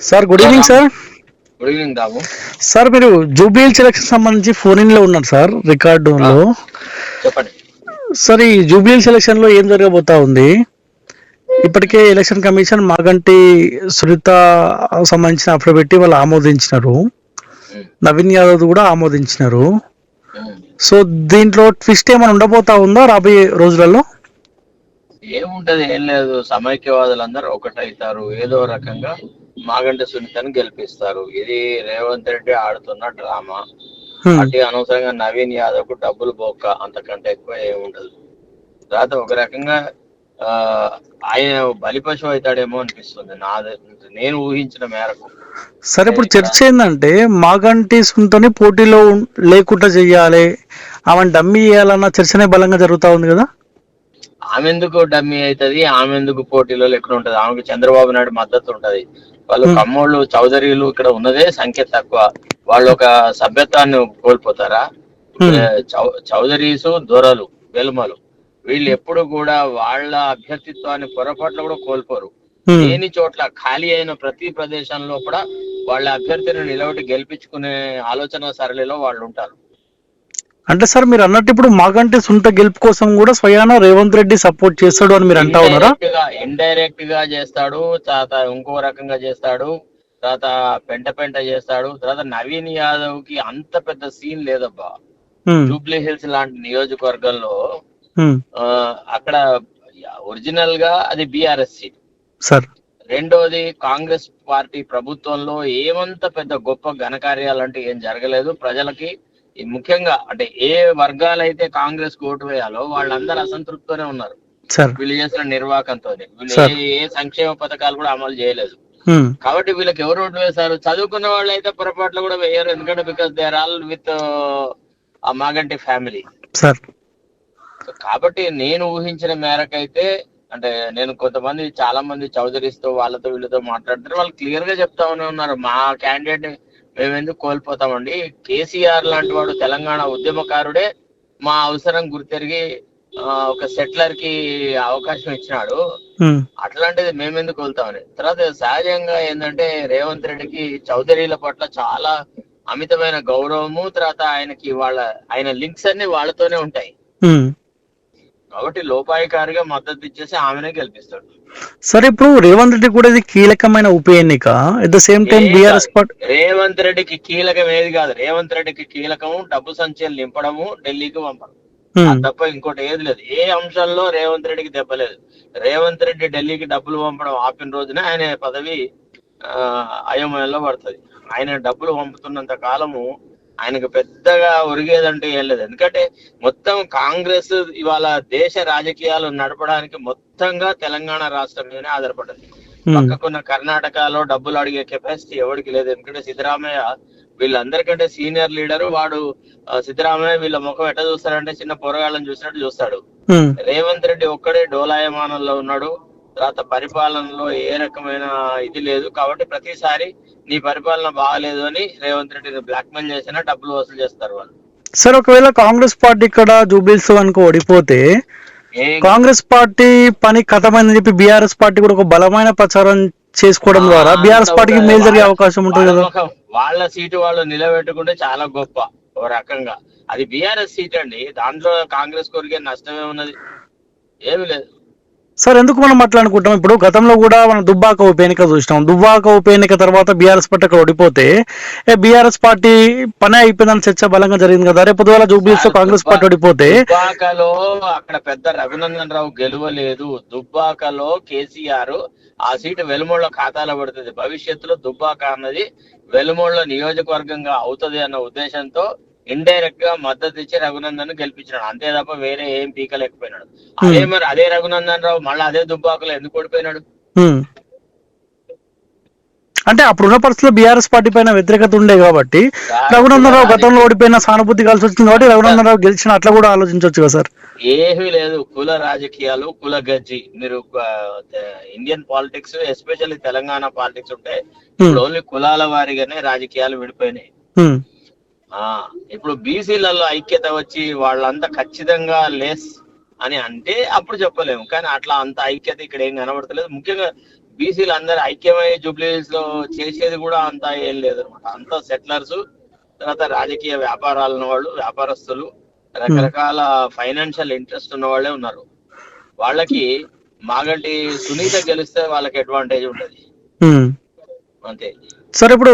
Sir good evening sir good evening Babu sir మీరు Jubilee selection సంబంధించి phone ఇన్లో ఉన్నారు సార్ రికార్డు లో. చెప్పండి. సార్ ఈ జూబిలీ సెలక్షన్లో ఏం జరగబోతా ఉంది? ఇప్పటికే ఎలక్షన్ కమిషన్ మాగంటి సునీత సంబంధించిన అఫిడవిట్ వాళ్ళు ఆమోదించినారు. ఉమ్, నవీన్ యాదవ్ కూడా ఆమోదించినారు. ఉమ్. సో దీంట్లో ట్విస్ట్ ఏమైనా ఉండబోతా ఉందా రాబోయే రోజులలో? ఏముంటది? ఏం లేదు. సమైక్యవాదులందరూ ఒకటైతారు. ఏదో రకంగా మాగంటి సునీతని గెలిపిస్తారు. ఇది రేవంత్ రెడ్డి ఆడుతున్న డ్రామా. అటు అనవసరంగా నవీన్ యాదవ్కు డబ్బులు బొక్క అంతకంటే ఎక్కువ ఏముండదు. తర్వాత ఒక రకంగా ఆ ఆయన బలిపశు అవుతాడేమో అనిపిస్తుంది. నా నేను ఊహించిన మేరకు. సరే ఇప్పుడు చర్చ ఏంటంటే మాగంటి సునీతని పోటీలో లేకుండా చెయ్యాలి ఆమెను డమ్మీ చేయాలన్న చర్చనే బలంగా జరుగుతా ఉంది కదా? ఆమె ఎందుకు డమ్మీ అవుతుంది? ఆమె ఎందుకు పోటీలో లెక్కన ఉంటది? ఆమెకు చంద్రబాబు నాయుడు మద్దతు ఉంటది. వాళ్ళు Hmm. కమ్మోళ్ళు చౌదరీలు ఇక్కడ ఉన్నదే సంఖ్య తక్కువ. వాళ్ళు ఒక సభ్యత్వాన్ని కోల్పోతారా? Hmm. చౌ- చౌదరీస్ దొరలు వెలుమలు వీళ్ళు ఎప్పుడు కూడా వాళ్ళ అభ్యర్థిత్వాన్ని పొరపాట్లు కూడా కోల్పోరు. లేని చోట్ల ఖాళీ అయిన ప్రతి ప్రదేశంలో కూడా వాళ్ళ అభ్యర్థిని నిలబడి గెలిపించుకునే ఆలోచన సరళిలో వాళ్ళు ఉంటారు. అంటే సార్ మీరు అన్నట్టు ఇప్పుడు మాగంటి సునీత గెలుపు కోసం కూడా స్వయాన రేవంత్ రెడ్డి సపోర్ట్ చేస్తాడు అని మీరు అంటా ఉన్నారా? ఇండైరెక్ట్గా చేస్తాడు తర్వాత ఇంకో రకంగా చేస్తాడు తర్వాత పెంట పెంట చేస్తాడు తర్వాత నవీన్ యాదవ్కి అంత పెద్ద సీన్ లేదబ్బా. జూబ్లీ హిల్స్ లాంటి నియోజకవర్గంలో అక్కడ ఒరిజినల్గా అది బీఆర్ఎస్ సీట్. సార్. రెండోది కాంగ్రెస్ పార్టీ ప్రభుత్వంలో ఏమంత పెద్ద గొప్ప ఘనకార్యాలు అంటే ఏం జరగలేదు. ప్రజలకి ముఖ్యంగా అంటే ఏ వర్గాలైతే కాంగ్రెస్కు ఓటు వేయాలో వాళ్ళందరూ అసంతృప్తితోనే ఉన్నారు. వీళ్ళు చేసిన నిర్వాహకంతో వీళ్ళు. ఏ సంక్షేమ పథకాలు కూడా అమలు చేయలేదు. కాబట్టి వీళ్ళకి ఎవరు ఓటు వేశారు? చదువుకున్న వాళ్ళు అయితే పొరపాట్లు కూడా వేయరు. ఎందుకంటే because they are all with Maganti family కాబట్టి నేను ఊహించిన మేరకైతే అంటే నేను కొంతమంది చాలా మంది చౌదరీస్తో వాళ్ళతో వీళ్ళతో మాట్లాడుతారు వాళ్ళు క్లియర్గా చెప్తానే ఉన్నారు. మా క్యాండిడేట్ మేము ఎందుకు కోల్పోతామండి? కేసీఆర్ లాంటి వాడు తెలంగాణ ఉద్యమకారుడే. మా అవసరం గుర్తెరిగి ఒక సెటిలర్కి అవకాశం ఇచ్చినాడు. అట్లాంటిది మేమెందుకు వెళ్తామని తర్వాత సహజంగా ఏంటంటే రేవంత్ రెడ్డికి చౌదరీల పట్ల చాలా అమితమైన గౌరవము తర్వాత ఆయనకి వాళ్ళ ఆయన లింక్స్ అన్ని వాళ్ళతోనే ఉంటాయి. కాబట్టి లోపాయికారిగా మద్దతు ఇచ్చేసి ఆమెనే గెలిపిస్తాడు. సరే ఇప్పుడు రేవంత్ రెడ్డి కూడా ఇది కీలకమైన ఉప ఎన్నిక. At the same time BRS Revanth రెడ్డికి కీలకం ఏది కాదు. రేవంత్ రెడ్డికి కీలకము డబ్బు సంచయలు నింపడము ఢిల్లీకి పంపడం. అది తప్ప ఇంకోటి ఏది లేదు. ఏ అంశంలో రేవంత్ రెడ్డికి దెబ్బలేదు రేవంత్ రెడ్డి ఢిల్లీకి డబ్బులు పంపడం ఆపిన రోజునే ఆయన పదవి ఆ, అయోమయంలో పడుతుంది. ఆయన డబ్బులు పంపుతున్నంత కాలము ఆయనకు పెద్దగా ఒరిగేదంటే ఏం లేదు. ఎందుకంటే మొత్తం కాంగ్రెస్ ఇవాళ దేశ రాజకీయాలు నడపడానికి మొత్తంగా తెలంగాణ రాష్ట్రం మీదనే ఆధారపడ్డది పక్కకున్న కర్ణాటకలో డబ్బులు అడిగే కెపాసిటీ ఎవరికి లేదు. ఎందుకంటే సిద్ధరామయ్య వీళ్ళందరికంటే సీనియర్ లీడర్ వాడు సిద్ధరామయ్య వీళ్ళ ముఖం ఎట్లా చూస్తాడంటే చిన్న పొరగాళ్ళని చూసినట్టు చూస్తాడు. రేవంత్ రెడ్డి ఒక్కడే డోలాయమానంలో ఉన్నాడు. తర్వాత పరిపాలనలో ఏ రకమైన ఇది లేదు. కాబట్టి ప్రతిసారి నీ పరిపాలన బాగాలేదు అని రేవంత్ రెడ్డిని బ్లాక్మెయిల్ చేసినా డబ్బులు వసూలు చేస్తారు వాళ్ళు. సార్ ఒకవేళ కాంగ్రెస్ పార్టీ ఇక్కడ జూబిల్స్ అనుకో ఓడిపోతే కాంగ్రెస్ పార్టీ పని కథమైందని చెప్పి బీఆర్ఎస్ పార్టీ కూడా ఒక బలమైన ప్రచారం చేసుకోవడం ద్వారా బీఆర్ఎస్ పార్టీకి మేలు జరిగే అవకాశం ఉంటుంది వాళ్ళ కదా వాళ్ళ సీటు వాళ్ళు నిలబెట్టుకుంటే చాలా గొప్ప ఓ రకంగా. అది బీఆర్ఎస్ సీట్ అండి. దాంట్లో కాంగ్రెస్ కొరిగే నష్టమే ఉన్నది. ఏమి లేదు. సార్ ఎందుకు మనం అట్లా అనుకుంటాం ఇప్పుడు గతంలో కూడా మనం దుబ్బాక ఉప ఎన్నిక చూసినాం. దుబ్బాక ఉప ఎన్నిక తర్వాత బీఆర్ఎస్ పార్టీ అక్కడ ఓడిపోతే ఏ బీఆర్ఎస్ పార్టీ పని అయిపోయిందని చర్చ బలంగా జరిగింది కదా. రేపు పొద్దుగాల జూబ్లీస్ కాంగ్రెస్ పార్టీ ఓడిపోతే దుబ్బాకలో అక్కడ పెద్ద రఘునందన్ రావు గెలవలేదు. దుబ్బాకలో కేసీఆర్ ఆ సీటు వెలుమోళ్ళ ఖాతాలో పడుతుంది. భవిష్యత్తులో దుబ్బాక అన్నది వెలుమోళ్ళ నియోజకవర్గంగా అవుతది అన్న ఉద్దేశంతో ఇండైరెక్ట్గా మద్దతు ఇచ్చి రఘునందన్ గెలిపించినాడు. అంతే తప్ప వేరే ఏం పీకలేకపోయినాడు. అదే మరి అదే రఘునందన్ రావు మళ్ళీ అదే దుబ్బాకలో ఎందుకు ఓడిపోయినాడు? హ్మ్. అంటే అప్పుడున్న పరిస్థితుల్లో బీఆర్ఎస్ పార్టీ పైన వ్యతిరేకత ఉండే కాబట్టి రఘునందన్ రావు గతంలో ఓడిపోయిన సానుభూతి కలిసి వచ్చింది కాబట్టి రఘునందన్ రావు గెలిచిన అట్లా కూడా ఆలోచించవచ్చు కదా సార్? ఏమీ లేదు. కుల రాజకీయాలు కుల గజ్జి. మీరు Indian politics especially Telangana politics ఉంటే ఇప్పుడు ఓన్లీ కులాల వారిగానే రాజకీయాలు విడిపోయినాయి. ఇప్పుడు బీసీలలో ఐక్యత వచ్చి వాళ్ళంతా ఖచ్చితంగా లెస్ అని అంటే అప్పుడు చెప్పలేము. కానీ అట్లా అంత ఐక్యత ఇక్కడ ఏం కనబడతలేదు. ముఖ్యంగా బీసీలు అందరు ఐక్యమై జూబ్లీస్లో చేసేది కూడా అంతా ఏం లేదు అనమాట అంతా సెటిలర్స్ తర్వాత రాజకీయ వ్యాపారాలు వాళ్ళు వ్యాపారస్తులు రకరకాల ఫైనాన్షియల్ ఇంట్రెస్ట్ ఉన్న వాళ్ళే ఉన్నారు. వాళ్ళకి మాగంటి సునీత గెలిస్తే వాళ్ళకి అడ్వాంటేజ్ ఉంటది. అంతే. సార్ ఇప్పుడు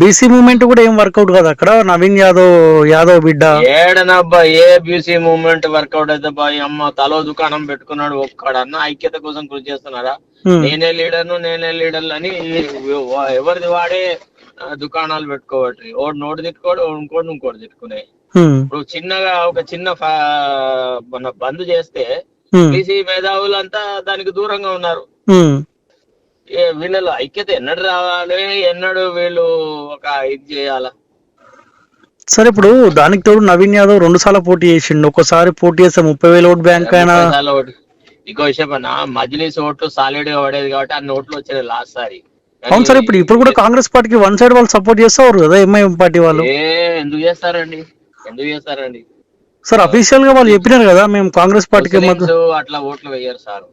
బీసీ మూవ్మెంట్ కూడా ఏం వర్కౌట్ కాదు అక్కడ? నవీన్ యాదవ్ యాదవ్ బిడ్డ. ఏడనబ్బా ఏ బీసీ మూవ్మెంట్ వర్కౌట్ అయితే బా అమ్మ తలో దుకాణం పెట్టుకున్నాడు ఒక్కడన్నా ఐక్యత కోసం కృషి చేస్తున్నారా. నేనే లీడర్ను నేనే లీడర్ అని ఎవరిది వాడే దుకాణాలు పెట్టుకోవట్రి ఓడి నోటి తిట్టుకోడు ఇంకోటి ఇంకోటి తిట్టుకునే. ఇప్పుడు చిన్నగా ఒక చిన్న మన బంద్ చేస్తే. బీసీ మేధావులంతా దానికి దూరంగా ఉన్నారు. వీళ్ళలో ఐక్యత ఎన్నడు రావాలి? ఎన్నడు వీళ్ళు ఒక ఇది చేయాలా? సరే ఇప్పుడు దానికి తోడు నవీన్ యాదవ్ రెండు సార్లు పోటీ చేసిండు. ఒకసారి పోటీ చేస్తే ముప్పై వేల ఓట్ బ్యాంక్ అయినా. ఇంకో విషయం అన్న మజ్లిస్ ఓట్లు సాలిడ్గా పడేది కాబట్టి అన్ని ఓట్లు వచ్చేది లాస్ట్ సారి అవును సార్ ఇప్పుడు ఇప్పుడు కూడా కాంగ్రెస్ పార్టీకి వన్ సైడ్ వాళ్ళు సపోర్ట్ చేస్తారు కదా ఎంఐఎం పార్టీ వాళ్ళు. ఎందుకు చేస్తారండి? ఎందుకు చేస్తారండి? సార్ అఫీషియల్గా వాళ్ళు చెప్పినారు కదా మేము కాంగ్రెస్ పార్టీకి అట్లా ఓట్లు వేయరు సార్.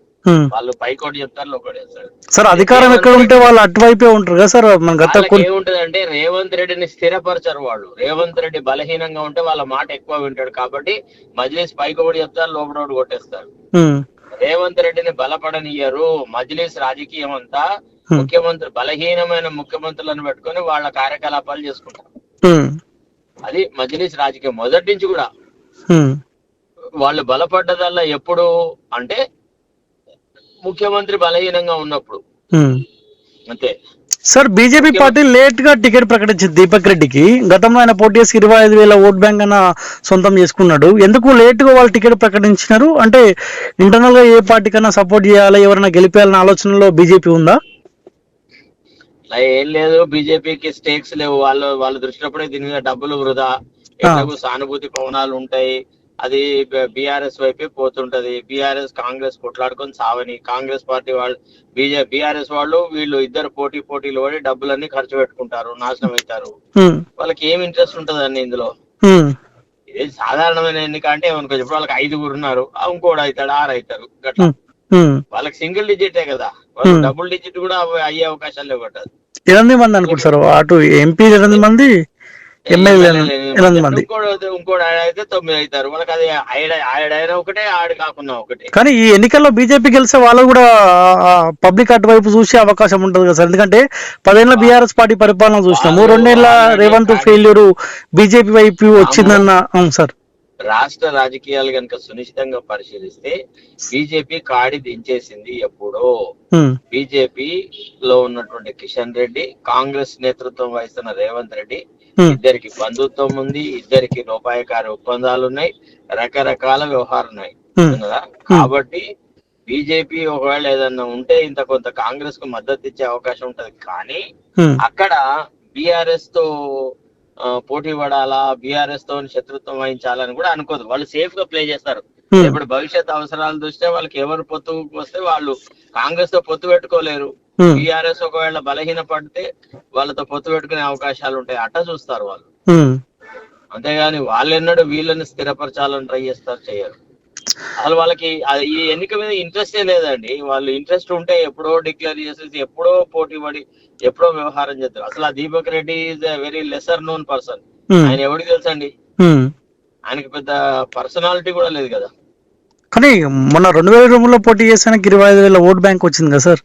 వాళ్ళు పైకోటి చెప్తారు లోకోటి చేస్తారు సార్ అధికారం ఎక్కడ ఉంటే వాళ్ళు అటువైపే ఉంటారు కదా సార్ మన గత ఏముంటదంటే రేవంత్ రెడ్డిని స్థిరపరచరు వాళ్ళు. రేవంత్ రెడ్డి బలహీనంగా ఉంటే వాళ్ళ మాట ఎక్కువ వింటాడు కాబట్టి మజ్లిస్ పైకి ఒకటి చెప్తారు లోపల ఒకటి కొట్టేస్తారు. రేవంత్ రెడ్డిని బలపడనియ్యరు మజ్లిస్ రాజకీయం అంతా ముఖ్యమంత్రి బలహీనమైన ముఖ్యమంత్రులను పెట్టుకొని వాళ్ళ కార్యకలాపాలు చేసుకుంటారు. అది మజ్లిస్ రాజకీయం. మొదటి నుంచి కూడా. వాళ్ళు బలపడ్డదల్లా ఎప్పుడు అంటే ముఖ్యమంత్రి బలహీనంగా ఉన్నప్పుడు. అంతే. సార్ బీజేపీ పార్టీ లేట్గా టికెట్ ప్రకటించింది దీపక్ రెడ్డికి. గతంలో ఆయన పోటీ చేసి ఇరవై ఐదు వేల ఓట్ బ్యాంక్ అన్న సొంతం చేసుకున్నాడు. ఎందుకు లేట్గా వాళ్ళు టికెట్ ప్రకటించినారు? అంటే ఇంటర్నల్గా ఏ పార్టీ కన్నా సపోర్ట్ చేయాలి? ఎవరైనా గెలిపేయాలన్న ఆలోచనలో బీజేపీ ఉందా? ఏం లేదు. బీజేపీకి స్టేక్స్ లేవు. వాళ్ళు వాళ్ళ దృష్టిలో దీని మీద డబ్బులు వృధా. సానుభూతి పవనాలు ఉంటాయి. అది బీఆర్ఎస్ వైపే పోతుంటది. బీఆర్ఎస్ కాంగ్రెస్ కొట్లాడుకొని సావని. కాంగ్రెస్ పార్టీ వాళ్ళు బీజే బీఆర్ఎస్ వాళ్ళు వీళ్ళు ఇద్దరు పోటీ పోటీలు పడి డబ్బులన్నీ ఖర్చు పెట్టుకుంటారు. నాశనం అవుతారు. వాళ్ళకి ఏం ఇంట్రెస్ట్ ఉంటదండి ఇందులో. ఇది సాధారణమైన ఎన్నిక అంటే ఇప్పుడు వాళ్ళకి ఐదుగురు ఉన్నారు. ఆ ఇంకోడు అవుతాడు ఆరు అవుతారు. గట్లా. వాళ్ళకి సింగిల్ డిజిటే కదా. వాళ్ళు డబుల్ డిజిట్ కూడా అయ్యే అవకాశాలు లేవు ఎనిమిది మంది అనుకుంటారు అటు ఎంపీ ఎనిమిది మంది ఎమ్మెల్యే ఎనిమిది మంది. ఇంకోటి అయితే- తొమ్మిది అవుతారు. వాళ్ళకి అది ఒకటే ఆడు కాకుండా ఒకటే. కానీ ఈ ఎన్నికల్లో బీజేపీ గెలిస్తే వాళ్ళు కూడా పబ్లిక్ అటువైపు చూసే అవకాశం ఉంటుంది కదా సార్. ఎందుకంటే పదేళ్ళ బీఆర్ఎస్ పార్టీ పరిపాలన చూసినాము. రెండేళ్ళ రేవంత్ ఫెయిల్యూర్ బీజేపీ వైపు వచ్చిందన్న అవును సార్. రాష్ట్ర రాజకీయాలు కనుక సునిశ్చితంగా పరిశీలిస్తే బీజేపీ కాడి దించేసింది ఎప్పుడో. బీజేపీ లో ఉన్నటువంటి కిషన్ రెడ్డి కాంగ్రెస్ నేతృత్వం వహిస్తున్న రేవంత్ రెడ్డి ఇద్దరికి బంధుత్వం ఉంది ఇద్దరికి లోపాయకారి ఒప్పందాలు ఉన్నాయి రకరకాల వ్యవహారాలు ఉన్నాయి కాబట్టి బీజేపీ ఒకవేళ ఏదన్నా ఉంటే ఇంత కొంత కాంగ్రెస్కు మద్దతు ఇచ్చే అవకాశం ఉంటది. కానీ అక్కడ బీఆర్ఎస్తో పోటీ పడాలా బీఆర్ఎస్తో శత్రుత్వం వహించాలని కూడా అనుకోదు. వాళ్ళు సేఫ్గా ప్లే చేస్తారు. ఇప్పుడు భవిష్యత్ అవసరాలు దృష్ట్యా వాళ్ళకి ఎవరు పొత్తు వస్తే వాళ్ళు కాంగ్రెస్తో పొత్తు పెట్టుకోలేరు. ఉమ్, బీఆర్ఎస్ ఒకవేళ బలహీన పడితే వాళ్ళతో పొత్తు పెట్టుకునే అవకాశాలు ఉంటాయి. అట్ట చూస్తారు వాళ్ళు. అంతేగాని వాళ్ళెన్నడూ వీళ్ళని స్థిరపరచాలని ట్రై చేస్తారు చేయరు. అసలు వాళ్ళకి ఈ ఎన్నిక మీద ఇంట్రెస్టే లేదండి. వాళ్ళు ఇంట్రెస్ట్ ఉంటే ఎప్పుడో డిక్లేర్ చేసేసి ఎప్పుడో పోటీ పడి ఎప్పుడో వ్యవహారం చేస్తారు. అసలు ఆ Deepak Reddy is very lesser known person ఆయన ఎవరికి తెలుసండి. ఆయనకి పెద్ద పర్సనాలిటీ కూడా లేదు కదా. కానీ మొన్న రెండు వేల ఇరవైలో పోటీ చేసానికి ఇరవై ఐదు వేల ఓట్ బ్యాంక్ వచ్చింది కదా సార్.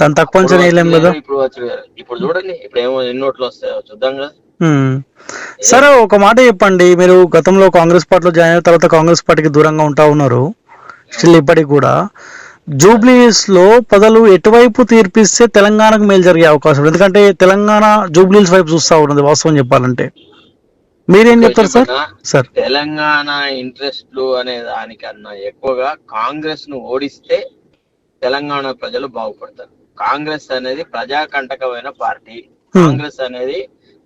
దాని తక్కువ అంచనా వేయలేం ఇప్పుడు కదా. ఇప్పుడు చూడండి ఇప్పుడు ఏమో ఎన్ని ఓట్లు వస్తాయో చూద్దాం కదా. సరే ఒక మాట చెప్పండి. మీరు గతంలో కాంగ్రెస్ పార్టీలో జాయిన్ అయిన తర్వాత కాంగ్రెస్ పార్టీకి దూరంగా ఉంటా ఉన్నారు. స్టిల్ ఇప్పటికి కూడా. జూబ్లీస్లో ప్రజలు ఎటువైపు తీర్పిస్తే తెలంగాణకు మేలు జరిగే అవకాశం. ఎందుకంటే తెలంగాణ జూబ్లీస్ వైపు చూస్తా ఉన్నది వాస్తవం చెప్పాలంటే. మీరేం చెప్తారు సార్? సార్. తెలంగాణ ఇంట్రెస్ట్లు అనే దానికన్నా ఎక్కువగా కాంగ్రెస్ను ఓడిస్తే తెలంగాణ ప్రజలు బాగుపడతారు. కాంగ్రెస్ అనేది ప్రజాకంటకమైన పార్టీ. కాంగ్రెస్ అనేది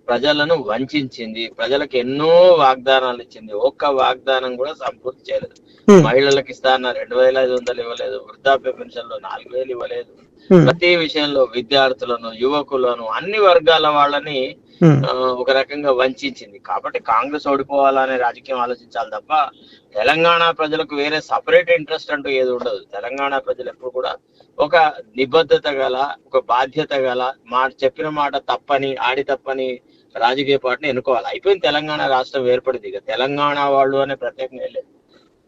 ప్రజలను వంచింది ప్రజలకు ఎన్నో వాగ్దానాలు ఇచ్చింది. ఒక్క వాగ్దానం కూడా సంపూర్తి చేయలేదు. ఉమ్, మహిళలకు ఇస్తా అన్న రెండు వేల ఐదు వందలు ఇవ్వలేదు. వృద్ధాప్య పెన్షన్లు నాలుగు వేలు ఇవ్వలేదు. ఉమ్, ప్రతి విషయంలో విద్యార్థులను యువకులను అన్ని వర్గాల వాళ్ళని ఒక రకంగా వంచింది కాబట్టి కాంగ్రెస్ ఓడిపోవాలనే రాజకీయం ఆలోచించాలి తప్ప తెలంగాణ ప్రజలకు వేరే సపరేట్ ఇంట్రెస్ట్ అంటూ ఏది ఉండదు. తెలంగాణ ప్రజలు ఎప్పుడు కూడా ఒక నిబద్ధత గల ఒక బాధ్యత గల మాట చెప్పిన మాట తప్పని ఆడి తప్పని రాజకీయ పార్టీని ఎన్నుకోవాలి. అయిపోయింది తెలంగాణ రాష్ట్రం ఏర్పడింది. ఇక తెలంగాణ వాళ్ళు అనే ప్రత్యేకంగా లేదు.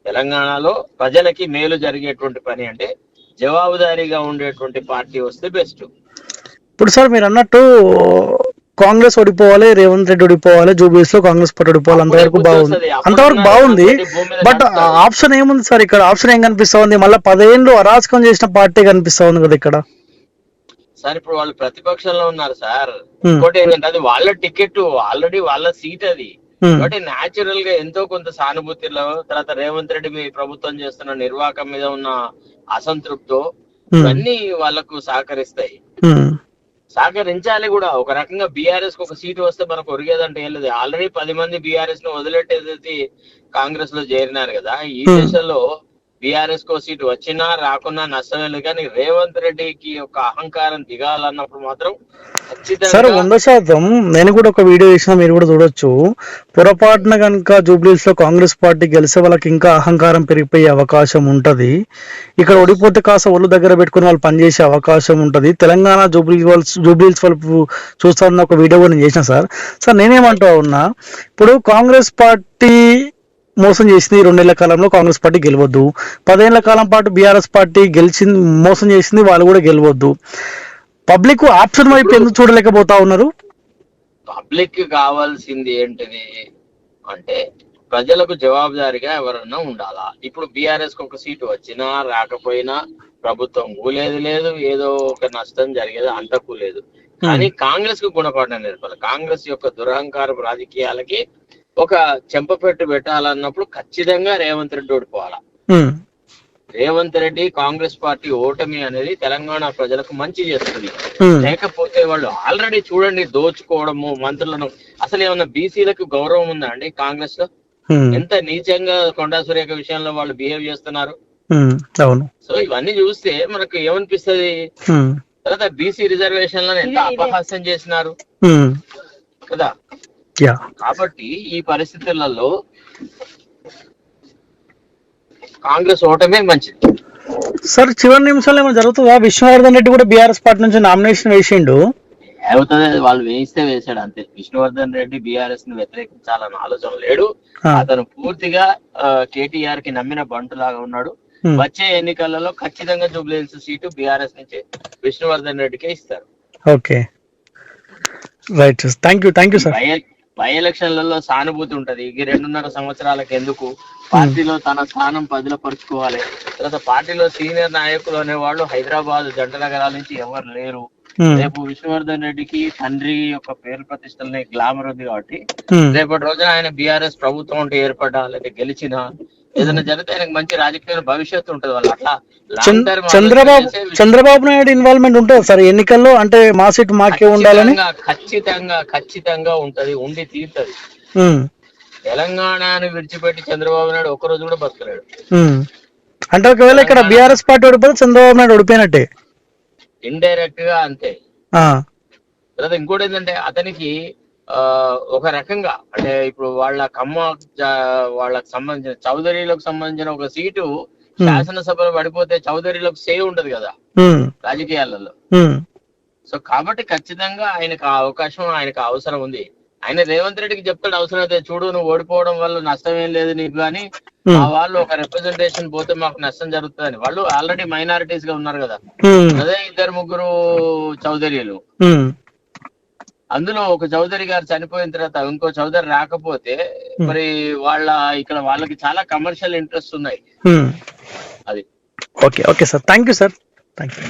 తెలంగాణలో ప్రజలకి మేలు జరిగేటువంటి పని అంటే జవాబుదారీగా ఉండేటువంటి పార్టీ వస్తే బెస్ట్. ఇప్పుడు సార్ మీరు అన్నట్టు కాంగ్రెస్ ఓడిపోవాలి రేవంత్ రెడ్డి ఓడిపోవాలి జూబ్లీస్లో కాంగ్రెస్ పార్టీ ఓడిపోవాలి అంతవరకు బాగుంది. అంతవరకు బాగుంది. బట్ ఆప్షన్ ఏముంది సార్ ఇక్కడ? ఆప్షన్ ఏం కనిపిస్తా ఉంది మళ్ళీ పదేళ్ళు అరాచకం చేసిన పార్టీ కనిపిస్తా ఉంది కదా ఇక్కడ. సార్ ఇప్పుడు వాళ్ళు ప్రతిపక్షంలో ఉన్నారు సార్. ఇంకోటి ఏంటంటే అది వాళ్ళ టికెట్ ఆల్రెడీ వాళ్ళ సీట్ అది. కాబట్టి న్యాచురల్గా ఎంతో కొంత సానుభూతిలో తర్వాత రేవంత్ రెడ్డి మీ ప్రభుత్వం చేస్తున్న నిర్వాహకం మీద ఉన్న అసంతృప్తో ఇవన్నీ వాళ్ళకు సహకరిస్తాయి. సహకరించాలి కూడా. ఒక రకంగా బీఆర్ఎస్కు ఒక సీటు వస్తే మనకు ఒరిగేదంటే ఏం లేదు. ఆల్రెడీ పది మంది బీఆర్ఎస్ను వదిలేటేది కాంగ్రెస్లో చేరినారు కదా. ఈ. దేశంలో బీఆర్ఎస్ కో సీటు వచ్చినా రాకున్నా నష్టమే లేదు కానీ రేవంత్ రెడ్డికి ఒక అహంకారం దిగాలన్నప్పుడు మాత్రం సార్ వంద శాతం. నేను కూడా ఒక వీడియో చేసిన మీరు కూడా చూడొచ్చు. పొరపాటున కనుక జూబ్లీస్లో కాంగ్రెస్ పార్టీ గెలిస్తే వాళ్ళకి ఇంకా అహంకారం పెరిగిపోయే అవకాశం ఉంటది. ఇక్కడ ఓడిపోతే కాస్త ఒళ్ళు దగ్గర పెట్టుకుని వాళ్ళు పనిచేసే అవకాశం ఉంటది. తెలంగాణ జూబ్లీ వాళ్ళ జూబ్లీస్ వాళ్ళు చూస్తారన్న ఒక వీడియో కూడా నేను చేసిన సార్. సార్ నేనేమంటా ఉన్నా ఇప్పుడు కాంగ్రెస్ పార్టీ మోసం చేసింది రెండేళ్ళ కాలంలో కాంగ్రెస్ పార్టీ గెలవద్దు. పదేళ్ళ కాలం పాటు బీఆర్ఎస్ పార్టీ గెలిచింది మోసం చేసింది వాళ్ళు కూడా గెలవద్దు. పబ్లిక్ ఆప్షన్ వైపు ఎందుకు చూడలేకపోతా ఉన్నారు? పబ్లిక్ కావాల్సింది ఏంటిది అంటే ప్రజలకు జవాబుదారీగా ఎవరన్నా ఉండాలా? ఇప్పుడు బీఆర్ఎస్కు ఒక సీటు వచ్చినా రాకపోయినా ప్రభుత్వం కూలేదు లేదు ఏదో ఒక నష్టం జరిగేది అంతకు లేదు కానీ కాంగ్రెస్కు గుణపాఠం నేర్పాలి. కాంగ్రెస్ యొక్క దురహంకారపు రాజకీయాలకి ఒక చెంపపెట్టు పెట్టాలన్నప్పుడు ఖచ్చితంగా రేవంత్ రెడ్డి ఓడిపోవాలా? రేవంత్ రెడ్డి కాంగ్రెస్ పార్టీ ఓటమి అనేది తెలంగాణ ప్రజలకు మంచి చేస్తుంది. లేకపోతే వాళ్ళు ఆల్రెడీ చూడండి దోచుకోవడము మంత్రులను. అసలు ఏమన్నా బీసీలకు గౌరవం ఉందా అండి కాంగ్రెస్లో ఎంత నీచంగా కొండా సురేఖ విషయంలో వాళ్ళు బిహేవ్ చేస్తున్నారు? అవును. సో ఇవన్నీ చూస్తే మనకు ఏమనిపిస్తది? తర్వాత బీసీ రిజర్వేషన్లను ఎంత అపహాస్యం చేసినారు? కదా? కాబట్టి ఈ పరిస్థితులలో కాంగ్రెస్ ఓటమే మంచిది. సార్ చివరి నిమిషాలు ఏమైనా జరుగుతుందా? విష్ణువర్ధన్ రెడ్డి కూడా బీఆర్ఎస్ పార్టీ నుంచి నామినేషన్ వేసిండు. అవుతుంది వాళ్ళు వేయిస్తే వేసాడు అంతే. విష్ణువర్ధన్ రెడ్డి బీఆర్ఎస్ని వ్యతిరేకించాలన్న ఆలోచన లేడు. అతను పూర్తిగా కేటీఆర్కి నమ్మిన బంటు లాగా ఉన్నాడు వచ్చే ఎన్నికలలో ఖచ్చితంగా జూబ్లీహిల్స్ సీటు బీఆర్ఎస్ నుంచి విష్ణువర్ధన్ రెడ్డికే ఇస్తారు. Okay. Right thank you thank you sir bye ఎలక్షన్లలో సానుభూతి ఉంటది. ఈ రెండున్నర సంవత్సరాలకు ఎందుకు? పార్టీలో తన స్థానం పదిలపరుచుకోవాలి. తర్వాత పార్టీలో సీనియర్ నాయకులు అనేవాళ్ళు హైదరాబాద్ జంట నగరాల నుంచి ఎవరు లేరు. రేపు విష్ణువర్ధన్ రెడ్డికి తండ్రి యొక్క పేరు ప్రతిష్టలని గ్లామర్ ఉంది కాబట్టి రేపటి రోజున ఆయన బీఆర్ఎస్ ప్రభుత్వం ఉంటే ఏర్పడ్డా లేదా గెలిచినా ఏదైనా జరిగితే ఆయనకు మంచి రాజకీయ భవిష్యత్తు ఉంటుంది వాళ్ళు అట్లా. చంద్రబాబు చంద్రబాబు నాయుడు ఇన్వాల్వ్మెంట్ ఉంటుంది సార్. ఎన్నికల్లో అంటే మా సీట్ మాకే ఉండాలని? ఖచ్చితంగా ఖచ్చితంగా ఉంటది. ఉండి తీరుతది. తెలంగాణను విడిచిపెట్టి చంద్రబాబు నాయుడు ఒక్క రోజు కూడా బతకలేడు. అంటే ఒకవేళ ఇక్కడ బీఆర్ఎస్ పార్టీ ఓడిపోతే చంద్రబాబు నాయుడు ఓడిపోయినట్టే. ఇండైరెక్ట్గా అంతే తర్వాత ఇంకోటి ఏంటంటే అతనికి ఒక రకంగా అంటే ఇప్పుడు వాళ్ళ కమ్మ వాళ్ళకి సంబంధించిన చౌదరీలకు సంబంధించిన ఒక సీటు శాసనసభలో పడిపోతే చౌదరీలకు సేవ్ ఉండదు కదా? రాజకీయాలలో. సో కాబట్టి ఖచ్చితంగా ఆయనకు ఆ అవకాశం ఆయనకు అవసరం ఉంది. ఆయన రేవంత్ రెడ్డికి చెప్తాడు అవసరం అయితే చూడు నువ్వు ఓడిపోవడం వల్ల నష్టం ఏం లేదు నీకు కానీ ఉమ్, ఆ వాళ్ళు ఒక రిప్రజెంటేషన్ పోతే మాకు నష్టం జరుగుతుందని. వాళ్ళు ఆల్రెడీ మైనారిటీస్గా ఉన్నారు కదా? అదే ఇద్దరు ముగ్గురు చౌదరీలు. అందులో ఒక చౌదరి గారు చనిపోయిన తర్వాత ఇంకో చౌదరి రాకపోతే మరి వాళ్ళ ఇక్కడ వాళ్ళకి చాలా కమర్షియల్ ఇంట్రెస్ట్ ఉన్నాయి. అది. Okay okay sir. Thank you sir. Thank you